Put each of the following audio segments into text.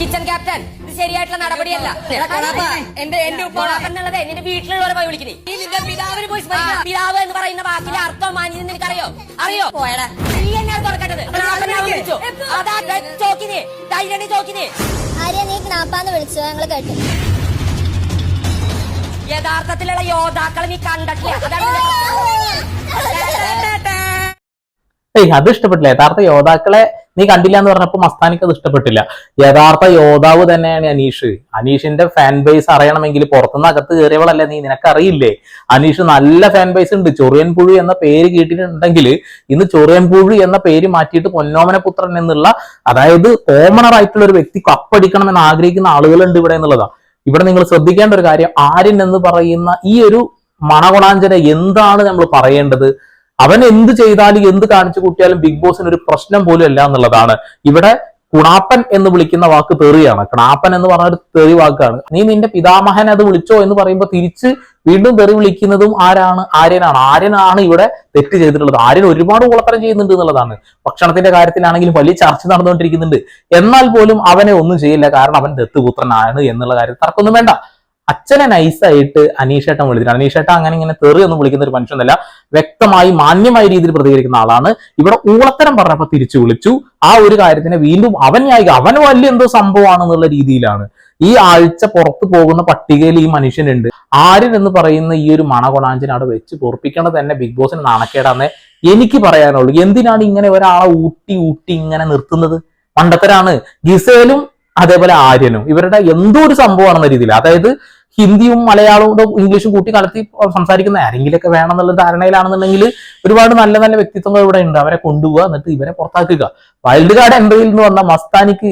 Kitchen captain ഇത് ശരിയായിട്ടുള്ള നടപടിയല്ല. എന്റെ എന്റെ ഉപ്പോളാപ്പൻ എന്നുള്ളത് നിന്റെ വീട്ടിലുള്ളവരെ പോയി വിളിക്കണേ. നീ നിന്റെ പിതാവിന് പോയി സ്മരിക്കണം. പിതാവ് എന്ന് പറയുന്ന വാക്കിന്റെ അർത്ഥം മാനിയെന്ന് നിനക്കറിയോ അറിയോ? പോയടാ. നീ എന്നെ തുറക്കേണ്ടത്? വിളിച്ചു? അതാ ചോക്കിനെ. ധൈര്യം ചോക്കിനെ. ആര്യ നീ ക്നാപ്പാന്ന് വിളിച്ചു? ഞങ്ങൾ കേട്ടു. യഥാർത്ഥത്തിലുള്ള യോദ്ധാക്കളെ നീ കണ്ടിട്ടില്ല. അതാണ് നിന്റെ- ഏയ് അത് ഇഷ്ടപ്പെട്ടില്ല. യഥാർത്ഥ യോദ്ധാക്കളെ നീ കണ്ടില്ല എന്ന് പറഞ്ഞപ്പോൾ മസ്താനിക്ക് അത് ഇഷ്ടപ്പെട്ടില്ല. യഥാർത്ഥ യോദ്ധാവ് തന്നെയാണ് അനീഷ്. അനീഷിന്റെ ഫാൻ ബേസ് അറിയണമെങ്കിൽ പുറത്തുനിന്ന് അകത്ത് കയറിയവളല്ലേ നീ? നിനക്കറിയില്ലേ? അനീഷ് നല്ല ഫാൻ ബേസ് ഉണ്ട്. ചൊറിയൻ പുഴു എന്ന പേര് കേട്ടിട്ടുണ്ടെങ്കിൽ ഇന്ന് ചൊറിയൻ പുഴു എന്ന പേര് മാറ്റിയിട്ട് പൊന്നോമന പുത്രൻ എന്നുള്ള അതായത് കോമണർ ആയിട്ടുള്ള ഒരു വ്യക്തി കപ്പടിക്കണം എന്ന് ആഗ്രഹിക്കുന്ന ആളുകളുണ്ട് ഇവിടെ എന്നുള്ളതാ. ഇവിടെ നിങ്ങൾ ശ്രദ്ധിക്കേണ്ട ഒരു കാര്യം ആര്യൻ എന്ന് പറയുന്ന ഈ ഒരു മണകൊണാഞ്ചന എന്താണ് നമ്മൾ പറയേണ്ടത്? അവൻ എന്ത് ചെയ്താലും എന്ത് കാണിച്ചു കൂട്ടിയാലും ബിഗ് ബോസിന് ഒരു പ്രശ്നം പോലും അല്ല എന്നുള്ളതാണ്. ഇവിടെ കുണാപ്പൻ എന്ന് വിളിക്കുന്ന വാക്ക് തെറിയാണ്. കണാപ്പൻ എന്ന് പറഞ്ഞ ഒരു തെറി വാക്കാണ്. നീ നിന്റെ പിതാമഹൻ അത് വിളിച്ചോ എന്ന് പറയുമ്പോൾ തിരിച്ച് വീണ്ടും തെറി വിളിക്കുന്നതും ആരാണ്? ആര്യനാണ്. ആര്യനാണ് ഇവിടെ തെറ്റ് ചെയ്തിട്ടുള്ളത്. ആര്യൻ ഒരുപാട് കുളത്തരം ചെയ്യുന്നുണ്ട് എന്നുള്ളതാണ്. ഭക്ഷണത്തിന്റെ കാര്യത്തിലാണെങ്കിലും വലിയ ചർച്ച നടന്നുകൊണ്ടിരിക്കുന്നുണ്ട്. എന്നാൽ പോലും അവനെ ഒന്നും ചെയ്യില്ല. കാരണം അവൻ ദത്തുപുത്രനാണ് എന്നുള്ള കാര്യം തർക്കൊന്നും വേണ്ട. അച്ഛനെ നൈസായിട്ട് അനീഷേട്ടൻ വിളിച്ചിട്ടുണ്ട്. അനീഷേട്ടൻ അങ്ങനെ ഇങ്ങനെ തെറി ഒന്നും വിളിക്കുന്ന ഒരു മനുഷ്യനല്ല വ്യക്തമായി മാന്യമായ രീതിയിൽ പ്രതികരിക്കുന്ന ആളാണ്. ഇവിടെ ഊളത്തരം പറഞ്ഞപ്പോ തിരിച്ചു വിളിച്ചു. ആ ഒരു കാര്യത്തിനെ വീണ്ടും അവൻ ന്യായിക അവൻ വലിയ എന്തോ സംഭവമാണെന്നുള്ള രീതിയിലാണ്. ഈ ആഴ്ച പുറത്തു പോകുന്ന പട്ടികയിൽ ഈ മനുഷ്യനുണ്ട്. ആര്യൻ എന്ന് പറയുന്ന ഈ ഒരു മണകൊണാഞ്ചിനെ അവിടെ വെച്ച് പൊറപ്പിക്കേണ്ടത് തന്നെ ബിഗ് ബോസിന് നാണക്കേടാന്നേ എനിക്ക് പറയാനുള്ളൂ. എന്തിനാണ് ഇങ്ങനെ ഒരാളെ ഊട്ടി ഊട്ടി ഇങ്ങനെ നിർത്തുന്നത്? പണ്ടത്തരാണ് ഗിസേലും അതേപോലെ ആര്യനും. ഇവരുടെ എന്തോ ഒരു സംഭവമാണെന്ന രീതിയിൽ. അതായത് ഹിന്ദിയും മലയാളവും ഇംഗ്ലീഷും കൂട്ടി കലർത്തി സംസാരിക്കുന്ന ആരെങ്കിലൊക്കെ വേണം എന്നുള്ള ധാരണയിലാണെന്നുണ്ടെങ്കിൽ ഒരുപാട് നല്ല നല്ല വ്യക്തിത്വങ്ങൾ ഇവിടെ ഉണ്ട്. അവരെ കൊണ്ടുപോകുക എന്നിട്ട് ഇവരെ പുറത്താക്കുക. വൈൽഡ് കാർഡ് എൻട്രിയിൽ നിന്ന് വന്ന മസ്താനിക്ക്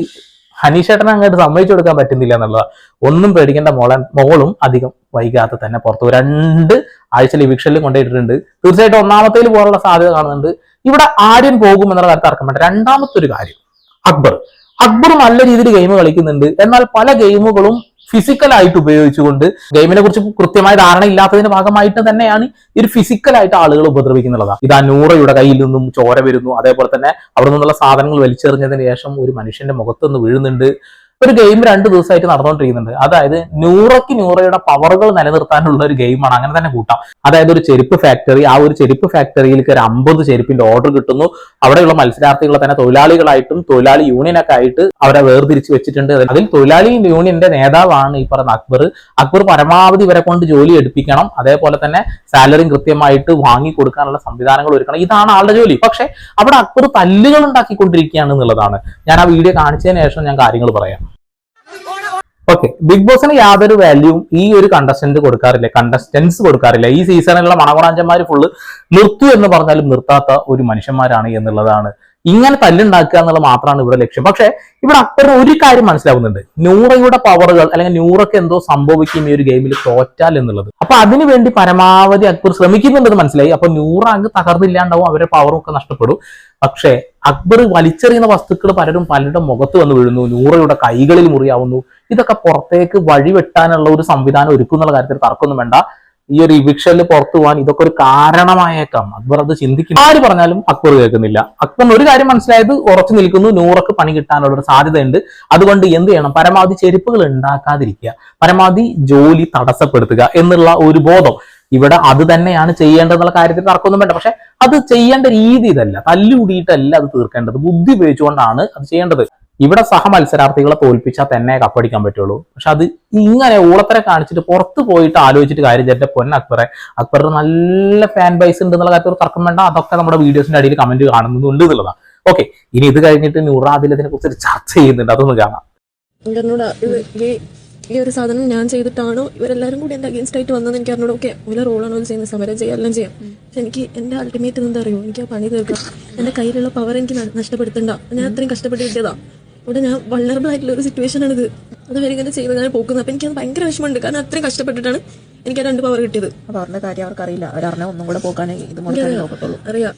ഹനീഷേട്ടനെ അങ്ങോട്ട് സമ്മതിച്ചു കൊടുക്കാൻ പറ്റുന്നില്ല എന്നുള്ളതാണ്. ഒന്നും പേടിക്കേണ്ട മോളൻ മോളും അധികം വൈകാതെ തന്നെ പുറത്തു രണ്ട് ആഴ്ച ലിവിക്ഷനിൽ കൊണ്ടുപോയിട്ടുണ്ട്. തീർച്ചയായിട്ടും ഒന്നാമത്തേൽ പോകാനുള്ള സാധ്യത കാണുന്നുണ്ട്. ഇവിടെ ആര്യൻ പോകും എന്നുള്ള കാര്യത്തിൽ തർക്കം വേണ്ട. രണ്ടാമത്തെ ഒരു കാര്യം അക്ബർ. അക്ബർ നല്ല രീതിയിൽ ഗെയിം കളിക്കുന്നുണ്ട്. എന്നാൽ പല ഗെയിമുകളും ഫിസിക്കലായിട്ട് ഉപയോഗിച്ചുകൊണ്ട് ഗെയിമിനെ കുറിച്ച് കൃത്യമായ ധാരണ ഇല്ലാത്തതിന്റെ ഭാഗമായിട്ട് തന്നെയാണ് ഈ ഒരു ഫിസിക്കലായിട്ട് ആളുകൾ ഉപദ്രവിക്കുന്നുള്ളത് ഇത് നൂറയുടെ കയ്യിൽ നിന്നും ചോര വരുന്നു. അതേപോലെ തന്നെ അവിടെ നിന്നുള്ള സാധനങ്ങൾ വലിച്ചെറിഞ്ഞതിന് ശേഷം ഒരു മനുഷ്യന്റെ മുഖത്തുനിന്ന് വീഴുന്നുണ്ട്. ഒരു ഗെയിം രണ്ട് ദിവസമായിട്ട് നടന്നുകൊണ്ടിരിക്കുന്നുണ്ട് അതായത് നൂറയ്ക്ക് നൂറയുടെ പവറുകൾ നിലനിർത്താനുള്ള ഒരു ഗെയിമാണ് അങ്ങനെ തന്നെ കൂട്ടാം. അതായത് ഒരു ചെരുപ്പ് ഫാക്ടറി ആ ഒരു ചെരുപ്പ് ഫാക്ടറിയിലേക്ക് ഒരു അമ്പത് ചെരുപ്പിന്റെ ഓർഡർ കിട്ടുന്നു. അവിടെയുള്ള മത്സരാർത്ഥികളെ തന്നെ തൊഴിലാളികളായിട്ടും തൊഴിലാളി യൂണിയനൊക്കെ ആയിട്ട് അവരെ വേർതിരിച്ച് വെച്ചിട്ടുണ്ട്. അതിൽ തൊഴിലാളി യൂണിയന്റെ നേതാവാണ് ഈ പറയുന്ന അക്ബർ. അക്ബർ പരമാവധി ഇവരെ കൊണ്ട് ജോലി എടുപ്പിക്കണം. അതേപോലെ തന്നെ സാലറിയും കൃത്യമായിട്ട് വാങ്ങി കൊടുക്കാനുള്ള സംവിധാനങ്ങൾ ഒരുക്കണം. ഇതാണ് ആളുടെ ജോലി. പക്ഷെ അവിടെ അക്ബർ തല്ലുകൾ ഉണ്ടാക്കിക്കൊണ്ടിരിക്കുകയാണ് എന്നുള്ളതാണ്. ഞാൻ ആ വീഡിയോ കാണിച്ചതിന് ശേഷം ഞാൻ കാര്യങ്ങൾ പറയാം. ഓക്കെ ബിഗ് ബോസിന് യാതൊരു വാല്യൂവും ഈ ഒരു കണ്ടസ്റ്റന്റ് കൊടുക്കാറില്ല. കണ്ടസ്റ്റൻസ് കൊടുക്കാറില്ല. ഈ സീസണിലുള്ള മണകുണാഞ്ചന്മാർ ഫുള്ള് നിർത്തു എന്ന് പറഞ്ഞാലും നിർത്താത്ത ഒരു മനുഷ്യന്മാരാണ് എന്നുള്ളതാണ് ഇങ്ങനെ തല്ലുണ്ടാക്കുക എന്നുള്ളത് മാത്രമാണ് ഇവിടെ ലക്ഷ്യം. പക്ഷെ ഇവിടെ അക്ബറിന് ഒരു കാര്യം മനസ്സിലാവുന്നുണ്ട്. നൂറയുടെ പവറുകൾ അല്ലെങ്കിൽ നൂറൊക്കെ എന്തോ സംഭവിക്കും ഈ ഒരു ഗെയിമിൽ തോറ്റാൽ എന്നുള്ളത്. അപ്പൊ അതിനുവേണ്ടി പരമാവധി അക്ബർ ശ്രമിക്കുന്നുണ്ടെന്ന് മനസ്സിലായി. അപ്പൊ നൂറ് അങ്ങ് തകർന്നില്ലാണ്ടാവും അവരുടെ പവറും ഒക്കെ നഷ്ടപ്പെടും. പക്ഷേ അക്ബർ വലിച്ചെറിയുന്ന വസ്തുക്കൾ പലരും പലരുടെ മുഖത്ത് വന്ന് വീഴുന്നു. നൂറയുടെ കൈകളിൽ മുറിയാവുന്നു. ഇതൊക്കെ പുറത്തേക്ക് വഴിവെട്ടാനുള്ള ഒരു സംവിധാനം ഒരുക്കുന്നുള്ള കാര്യത്തിൽ തർക്കമൊന്നും വേണ്ട. ഈ ഒരു ഇവിക്ഷനിൽ പുറത്തു പോകാൻ ഇതൊക്കെ ഒരു കാരണമായേക്കാം. അക്ബർ അത് ചിന്തിക്കുന്നു ആര് പറഞ്ഞാലും അക്ബർ കേൾക്കുന്നില്ല. അക്ബറിന് ഒരു കാര്യം മനസ്സിലായത് ഉറച്ചു നിൽക്കുന്നു നൂറക്ക് പണി കിട്ടാനുള്ള ഒരു സാധ്യതയുണ്ട്. അതുകൊണ്ട് എന്ത് ചെയ്യണം? പരമാവധി ചെരുപ്പുകൾ ഉണ്ടാക്കാതിരിക്കുക. പരമാവധി ജോലി തടസ്സപ്പെടുത്തുക എന്നുള്ള ഒരു ബോധം. ഇവിടെ അത് തന്നെയാണ് ചെയ്യേണ്ടതെന്നുള്ള കാര്യത്തിൽ തർക്കമൊന്നും വേണ്ട. പക്ഷെ അത് ചെയ്യേണ്ട രീതി ഇതല്ല. തല്ലുകൂടിയിട്ടല്ല അത് തീർക്കേണ്ടത്. ബുദ്ധി ഉപയോഗിച്ചുകൊണ്ടാണ് അത് ചെയ്യേണ്ടത്. ഇവിടെ സഹ മത്സരാർത്ഥികളെ തോൽപ്പിച്ചാൽ തന്നെ കപ്പടിക്കാൻ പറ്റുള്ളൂ. പക്ഷെ അത് ഇങ്ങനെ ഊളത്തരെ കാണിച്ചിട്ട് പുറത്ത് പോയിട്ട് ആലോചിച്ചിട്ട് കാര്യം ചെയ്തിട്ട് പൊന്ന അക്ബറെ. അക്ബറിന് നല്ല ഫാൻ ബൈസ് ഉണ്ട് എന്നുള്ള കാര്യത്തിൽ തർക്കം വേണ്ട. അതൊക്കെ നമ്മുടെ വീഡിയോസിന്റെ അടിയിൽ കമന്റ് കാണുന്നുണ്ട് എന്നുള്ളതാണ്. ഓക്കെ ഇനി ഇത് കഴിഞ്ഞിട്ട് നൂറ അതിൽ ഇതിനെ കുറിച്ച് ചർച്ച ചെയ്യുന്നുണ്ട്. അതൊന്ന് കാണാം. ഈ ഒരു സാധനം ഞാൻ ചെയ്തിട്ടാണോ ഇവരെല്ലാരും കൂടി എന്റെ അഗേൻസ്റ്റ് ആയിട്ട് വന്നത് എനിക്ക് അറിഞ്ഞോ ഓക്കെ റോളാണോ ഓൽ ചെയ്യുന്നത്. സമരം ചെയ്യാം എല്ലാം ചെയ്യാം. പക്ഷെ എനിക്ക് എന്റെ അൾട്ടിമേറ്റ് എന്താ അറിയോ? എനിക്ക് ആ പണി തീർക്കാം. എന്റെ കയ്യിലുള്ള പവർ എനിക്ക് നഷ്ടപ്പെടുത്തണ്ട. ഞാൻ അത്രയും കഷ്ടപ്പെട്ട് കിട്ടിയതാ. അവിടെ ഞാൻ വള്ളറബിൾ ആയിട്ടുള്ള ഒരു സിറ്റുവേഷൻ ആണിത്. അത് വരെ ഇങ്ങനെ ചെയ്ത് ഞാൻ പോകുന്നത് അപ്പൊ എനിക്ക് അത് ഭയങ്കര വിഷമമുണ്ട്. കാരണം അത്രയും കഷ്ടപ്പെട്ടിട്ടാണ് എനിക്ക് ആ രണ്ട് പവർ കിട്ടിയത്. അപ്പൊ അവരുടെ കാര്യം അവർക്കറിയില്ല. അവരറിഞ്ഞ ഒന്നും കൂടെ പോകാനേ ഇത് നോക്കത്തുള്ളൂ. അറിയാം.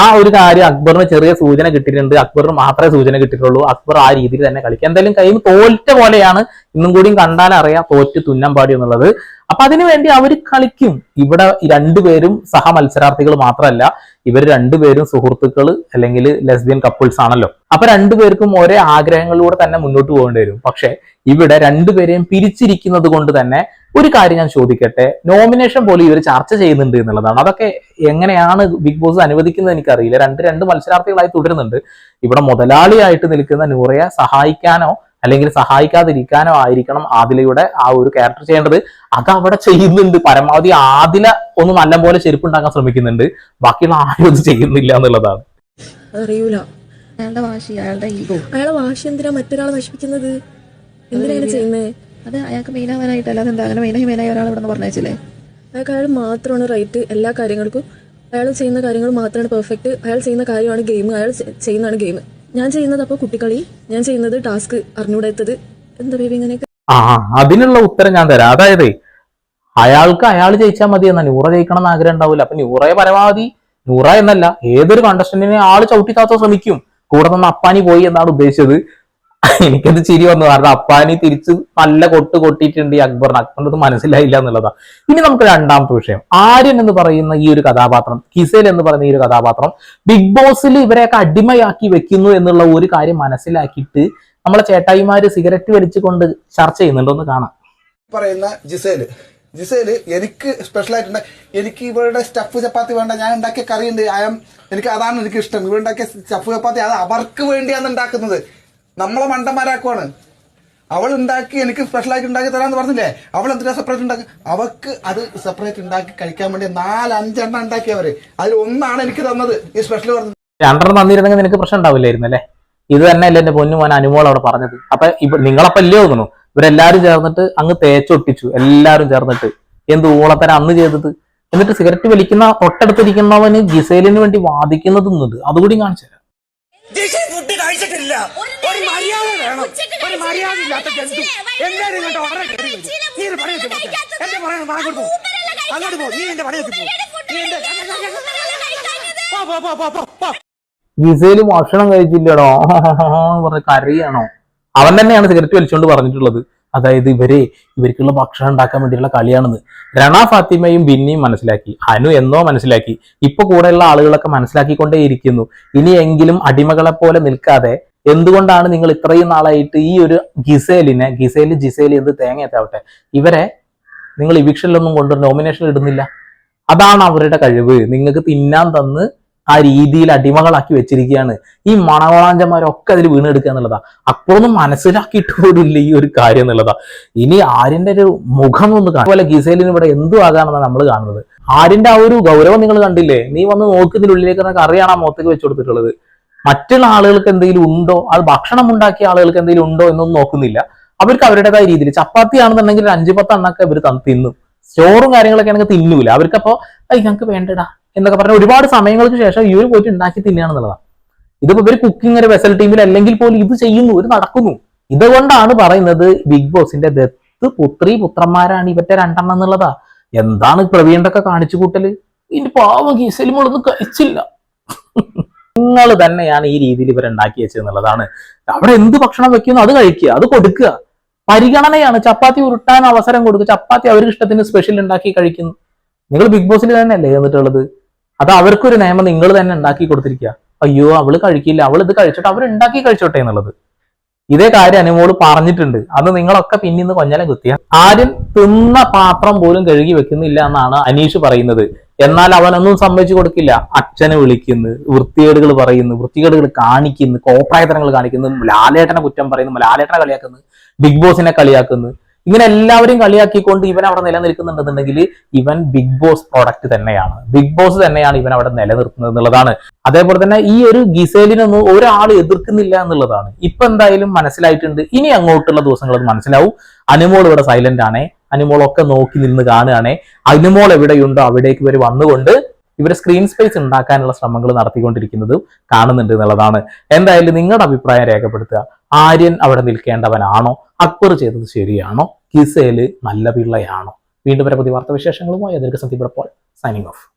ആ ഒരു കാര്യം അക്ബറിന് ചെറിയ സൂചന കിട്ടിയിട്ടുണ്ട്. അക്ബറിന് മാത്രമേ സൂചന കിട്ടിയിട്ടുള്ളൂ. അക്ബർ ആ രീതിയിൽ തന്നെ കളിക്കുക എന്തായാലും കൈ തോറ്റ പോലെയാണ് ഇന്നും കൂടിയും കണ്ടാൽ അറിയാം തോറ്റ് തുന്നം പാടി എന്നുള്ളത്. അപ്പൊ അതിനുവേണ്ടി അവർ കളിക്കും. ഇവിടെ രണ്ടുപേരും സഹ മത്സരാർത്ഥികൾ മാത്രമല്ല ഇവർ രണ്ടുപേരും സുഹൃത്തുക്കൾ അല്ലെങ്കിൽ ലെസ്ബിയൻ കപ്പിൾസ് ആണല്ലോ. അപ്പൊ രണ്ടുപേർക്കും ഒരേ ആഗ്രഹങ്ങളിലൂടെ തന്നെ മുന്നോട്ട് പോകേണ്ടി വരും. പക്ഷെ ഇവിടെ രണ്ടുപേരെയും പിരിച്ചിരിക്കുന്നത് കൊണ്ട് തന്നെ ഒരു കാര്യം ഞാൻ ചോദിക്കട്ടെ. നോമിനേഷൻ പോലും ഇവർ ചർച്ച ചെയ്യുന്നുണ്ട് എന്നുള്ളതാണ്. അതൊക്കെ എങ്ങനെയാണ് ബിഗ് ബോസ് അനുവദിക്കുന്നത് എനിക്കറിയില്ല. രണ്ട് രണ്ട് മത്സരാർത്ഥികളായി തുടരുന്നുണ്ട്. ഇവിടെ മുതലാളിയായിട്ട് നിൽക്കുന്ന നൂറയെ സഹായിക്കാനോ അല്ലെങ്കിൽ സഹായിക്കാതിരിക്കാനോ ആയിരിക്കണം ആദിലയുടെ ആ ഒരു ക്യാരക്ടർ ചെയ്യേണ്ടത്. അത് അവിടെ ചെയ്യുന്നുണ്ട്. പരമാവധി ആദില ഒന്ന് നല്ലപോലെ ചെരുപ്പുണ്ടാക്കാൻ ശ്രമിക്കുന്നുണ്ട്. ബാക്കിയുള്ള ആരും അത് ചെയ്യുന്നില്ല എന്നുള്ളതാണ്. അറിയൂല. അയാളുടെ വാശി അയാളുടെ ഈഗോ അയാളെ വാശി എന്തിനാ മറ്റൊരാളെ നശിപ്പിക്കുന്നത്? എന്തിനാണ് ചെയ്യുന്നത് അത് അയാൾക്ക് മെയിനാവാനായിട്ട് അല്ലാതെ എന്താ? അങ്ങനെ മെയിനായി മെയിനായി ഒരാൾ ഇവിടെ നിന്ന് അയാൾക്ക് അയാൾ മാത്രമാണ് റൈറ്റ് എല്ലാ കാര്യങ്ങൾക്കും. അയാൾ ചെയ്യുന്ന കാര്യങ്ങൾ മാത്രമാണ് പെർഫെക്റ്റ് അയാൾ ചെയ്യുന്ന കാര്യമാണ് ഗെയിം അയാൾ ചെയ്യുന്നതാണ് ഗെയിം ഞാൻ ചെയ്യുന്നത് അപ്പോൾ കുട്ടിക്കളി ഞാൻ ചെയ്യുന്നത് ടാസ്ക് അറിഞ്ഞൂടെത്തത് എന്താ ബേബി ഇങ്ങനെയൊക്കെ? ആ അതിനുള്ള ഉത്തരം ഞാൻ തരാം. അതായത് അയാൾക്ക് അയാൾ ജയിച്ചാൽ മതി എന്നാ നൂറ ജയിക്കണം എന്ന് ആഗ്രഹം ഉണ്ടാവില്ല അപ്പൊ നൂറയെ പരമാവധി നൂറ എന്നല്ല ഏതൊരു കണ്ടസ്റ്റന്റിനെ ആൾ ചവിട്ടിക്കാത്ത ശ്രമിക്കും. കൂടെ നിന്ന് അപ്പാനി പോയി എന്നാണ് ഉദ്ദേശിച്ചത്. എനിക്കത് ചിരി വന്നു. കാരണം അപ്പാനി തിരിച്ച് നല്ല കൊട്ട് കൊട്ടിയിട്ടുണ്ട് ഈ അക്ബറിന്. അക്ബറിനത് മനസ്സിലായില്ല എന്നുള്ളതാ. ഇനി നമുക്ക് രണ്ടാമത്തെ വിഷയം. ആര്യൻ എന്ന് പറയുന്ന ഈ ഒരു കഥാപാത്രം കിസേൽ എന്ന് പറയുന്ന ഈ ഒരു കഥാപാത്രം ബിഗ് ബോസിൽ ഇവരെയൊക്കെ അടിമയാക്കി വെക്കുന്നു എന്നുള്ള ഒരു കാര്യം മനസ്സിലാക്കിയിട്ട് നമ്മളെ ചേട്ടായിമാര് സിഗരറ്റ് വലിച്ചുകൊണ്ട് ചർച്ച ചെയ്യുന്നുണ്ടോന്ന് കാണാം. പറയുന്ന ജിസേൽ. ജിസേൽ എനിക്ക് സ്പെഷ്യൽ ആയിട്ടുണ്ട്. എനിക്ക് ഇവരുടെ സ്റ്റഫ് ചപ്പാത്തി വേണ്ട. ഞാൻ ഉണ്ടാക്കിയ കറിയുണ്ട്. ആയം എനിക്ക് അതാണ് എനിക്ക് ഇഷ്ടം. ഇവരുണ്ടാക്കിയ സ്റ്റഫ് ചപ്പാത്തി അത് അവർക്ക് വേണ്ടിയാണ് ഉണ്ടാക്കുന്നത്. നമ്മളെ മണ്ടന്മാരാക്കുവാണ്. അവൾ ഉണ്ടാക്കി എനിക്ക് സ്പെഷ്യൽ ആയിട്ട് ഉണ്ടാക്കി തരാന്ന് പറഞ്ഞില്ലേ? അവൾ എന്തിനാ സെപ്പറേറ്റ് ഉണ്ടാക്കി? അവക്ക് അത് സെപ്പറേറ്റ് ഉണ്ടാക്കി കഴിക്കാൻ വേണ്ടി നാല് അഞ്ചെണ്ണം ഉണ്ടാക്കിയവര് അതിൽ ഒന്നാണ് എനിക്ക് തന്നത്. ഈ സ്പെഷ്യൽ പറഞ്ഞത്. രണ്ടെണ്ണം തന്നിരുന്നെങ്കിൽ നിനക്ക് പ്രശ്നം ഉണ്ടാവില്ലായിരുന്നു അല്ലേ? ഇത് തന്നെ അല്ലേ എന്റെ പൊന്നു മോൻ അനുമോൾ അവിടെ പറഞ്ഞത്. അപ്പൊ ഇപ്പൊ നിങ്ങളപ്പോ ഇല്ലേ തോന്നുന്നു ഇവരെല്ലാരും ചേർന്നിട്ട് അങ്ങ് തേച്ചൊട്ടിച്ചു. എല്ലാരും ചേർന്നിട്ട്. എന്ത് ഊളത്തരം അന്ന് ചെയ്തത്? എന്നിട്ട് സിഗരറ്റ് വലിക്കുന്ന തൊട്ടടുത്തിരിക്കുന്നവന് ഗിസേലിന് വേണ്ടി വാദിക്കുന്നത് അതുകൂടി കാണിച്ചു തരാം ഫുഡ് കഴിച്ചിട്ടില്ല. ഒരു മര്യാദ വേണം. ഒരു മര്യാദ ഇല്ലാത്ത ജന്തു. എല്ലാരും ഇങ്ങോട്ട് ഉടനെ കയറി വരും. നീ ഒരു പണി വെച്ച് എന്റെ പറയാൻ അങ്ങോട്ട് പോ അങ്ങോട്ട് പോ. നീ എന്റെ പണി വെച്ച് പോ നീ എന്റെ പോ, പോ, പോ, പോ, പോ. ജിസേൽ ഭക്ഷണം കഴിച്ചില്ലടോ. പറഞ്ഞ കറിയാണോ അവൻ തന്നെയാണ് സിഗരറ്റ് വലിച്ചുകൊണ്ട് പറഞ്ഞിട്ടുള്ളത്. അതായത് ഇവരെ ഇവർക്കുള്ള ഭക്ഷണം ഉണ്ടാക്കാൻ വേണ്ടിയുള്ള കളിയാണെന്ന് രണ ഫാത്തിമയും ബിന്നിയും മനസ്സിലാക്കി. അനു എന്നോ മനസ്സിലാക്കി. ഇപ്പൊ കൂടെയുള്ള ആളുകളൊക്കെ മനസ്സിലാക്കിക്കൊണ്ടേയിരിക്കുന്നു ഇനിയെങ്കിലും അടിമകളെ പോലെ നിൽക്കാതെ എന്തുകൊണ്ടാണ് നിങ്ങൾ ഇത്രയും നാളായിട്ട് ഈ ഒരു ഗിസേലിനെ ഗിസേൽ ജിസേൽ എന്ത് തേങ്ങയത്താവട്ടെ ഇവരെ നിങ്ങൾ ഇവിക്ഷനിലൊന്നും കൊണ്ട് നോമിനേഷൻ ഇടുന്നില്ല. അതാണ് അവരുടെ കഴിവ്. നിങ്ങൾക്ക് തിന്നാൻ തന്ന് ആ രീതിയിൽ അടിമകളാക്കി വെച്ചിരിക്കുകയാണ്. ഈ മണവളാഞ്ചന്മാരൊക്കെ അതിൽ വീണെടുക്കുക എന്നുള്ളതാ. അപ്പോഴൊന്നും മനസ്സിലാക്കിയിട്ട് പോലുമില്ല ഈ ഒരു കാര്യം എന്നുള്ളതാ. ഇനി ആര്യന്റെ ഒരു മുഖം ഒന്ന് കാണും. ഗിസേലിന് ഇവിടെ എന്തു ആകാമെന്നാണ് നമ്മൾ കാണുന്നത്. ആര്യന്റെ ആ ഒരു ഗൗരവം നിങ്ങൾ കണ്ടില്ലേ? നീ വന്ന് നോക്കുന്നതിനുള്ളിലേക്ക് നിനക്ക് അറിയാണ് ആ മുഖത്തേക്ക് വെച്ചു കൊടുത്തിട്ടുള്ളത്. മറ്റുള്ള ആളുകൾക്ക് എന്തെങ്കിലും ഉണ്ടോ? അത് ഭക്ഷണം ഉണ്ടാക്കിയ ആളുകൾക്ക് എന്തെങ്കിലും ഉണ്ടോ എന്നൊന്നും നോക്കുന്നില്ല. അവർക്ക് അവരുടേതായ രീതിയിൽ. ചപ്പാത്തി ആണെന്നുണ്ടെങ്കിൽ ഒരു അഞ്ചു പത്ത് എണ്ണൊക്കെ ഇവർ തിന്നും ചോറും കാര്യങ്ങളൊക്കെ ആണെങ്കിൽ തിന്നൂല. അവർക്കപ്പോ ഞങ്ങൾക്ക് വേണ്ടടാ. എന്നൊക്കെ പറഞ്ഞ ഒരുപാട് സമയങ്ങൾക്ക് ശേഷം ഇവർ പോയിട്ട് ഉണ്ടാക്കി തിന്നുകയാണെന്നുള്ളതാണ് ഇതിപ്പോ ഇവർ കുക്കിംഗ് ഒരു വെസൽ ടീമിൽ അല്ലെങ്കിൽ പോലും ഇത് ചെയ്യുന്നു ഇത് നടക്കുന്നു. ഇതുകൊണ്ടാണ് പറയുന്നത് ബിഗ് ബോസിന്റെ ദത്ത് പുത്രി പുത്രന്മാരാണ് ഇവറ്റ രണ്ടെണ്ണം എന്നുള്ളതാ. എന്താണ് പ്രവീണിന്റെ ഒക്കെ കാണിച്ചു കൂട്ടൽ? ഇനി പാവം ഗീസലിമോളൊന്നും കഴിച്ചില്ല. നിങ്ങൾ തന്നെയാണ് ഈ രീതിയിൽ വെച്ചത് എന്നുള്ളതാണ് അവിടെ എന്ത് ഭക്ഷണം വെക്കുന്നു? അത് കഴിക്കുക അത് കൊടുക്കുക. പരിഗണനയാണ്. ചപ്പാത്തി ഉരുട്ടാൻ അവസരം കൊടുക്കുക. ചപ്പാത്തി അവർക്ക് ഇഷ്ടത്തിന് സ്പെഷ്യൽ ഉണ്ടാക്കി കഴിക്കുന്നു. നിങ്ങൾ ബിഗ് ബോസിൽ തന്നെയല്ലേ എന്നിട്ടുള്ളത് അത് അവർക്കൊരു നിയമം നിങ്ങൾ തന്നെ ഉണ്ടാക്കി കൊടുത്തിരിക്കുക. അയ്യോ അവൾ കഴിക്കില്ല. അവൾ ഇത് കഴിച്ചോട്ടെ അവർ ഉണ്ടാക്കി കഴിച്ചോട്ടെ എന്നുള്ളത്. ഇതേ കാര്യം അനുമോൾ പറഞ്ഞിട്ടുണ്ട്. അത് നിങ്ങളൊക്കെ പിന്നിന്ന് കൊഞ്ഞലം കുത്തിയ. ആരും തിന്ന പാത്രം പോലും കഴുകി വെക്കുന്നില്ല എന്നാണ് അനീഷ് പറയുന്നത്. എന്നാൽ അവനൊന്നും സമ്മതിച്ചു കൊടുക്കില്ല. അച്ഛനെ വിളിക്കുന്നു വൃത്തികേടുകൾ പറയുന്നു വൃത്തികേടുകൾ കാണിക്കുന്നു കോപ്രായത്തരങ്ങൾ കാണിക്കുന്നു ലാലേട്ടനെ കുറ്റം പറയുന്നു ലാലേട്ടനെ കളിയാക്കുന്നു ബിഗ് ബോസിനെ കളിയാക്കുന്നു. ഇങ്ങനെ എല്ലാവരും കളിയാക്കിക്കൊണ്ട് ഇവൻ അവിടെ നിലനിൽക്കുന്നുണ്ടെന്നുണ്ടെങ്കിൽ ഇവൻ ബിഗ് ബോസ് പ്രോഡക്റ്റ് തന്നെയാണ്. ബിഗ് ബോസ് തന്നെയാണ് ഇവൻ അവിടെ നിലനിർത്തുന്നത് എന്നുള്ളതാണ്. അതേപോലെ തന്നെ ഈ ഒരു ഗിസേലിനൊന്നും ഒരാൾ എതിർക്കുന്നില്ല എന്നുള്ളതാണ്. ഇപ്പൊ എന്തായാലും മനസ്സിലായിട്ടുണ്ട്. ഇനി അങ്ങോട്ടുള്ള ദിവസങ്ങൾ അത് മനസ്സിലാവും. അനുമോൾ ഇവിടെ സൈലന്റ് ആണേ. അനുമോളൊക്കെ നോക്കി നിന്ന് കാണുകയാണേ. അനുമോൾ എവിടെയുണ്ടോ അവിടേക്ക് ഇവർ വന്നുകൊണ്ട് ഇവർ സ്ക്രീൻ സ്പേസ് ഉണ്ടാക്കാനുള്ള ശ്രമങ്ങൾ നടത്തിക്കൊണ്ടിരിക്കുന്നതും കാണുന്നുണ്ട് എന്നുള്ളതാണ്. എന്തായാലും നിങ്ങളുടെ അഭിപ്രായം രേഖപ്പെടുത്തുക. ആര്യൻ അവിടെ നിൽക്കേണ്ടവനാണോ? അക്ബർ ചെയ്തത് ശരിയാണോ? കിസേൽ നല്ല പിള്ളയാണോ? വീണ്ടും വരെ പുതിയ വാർത്താ വിശേഷങ്ങളുമായി അതിർക്ക് സന്ദീപ് സൈനിങ് ഓഫ്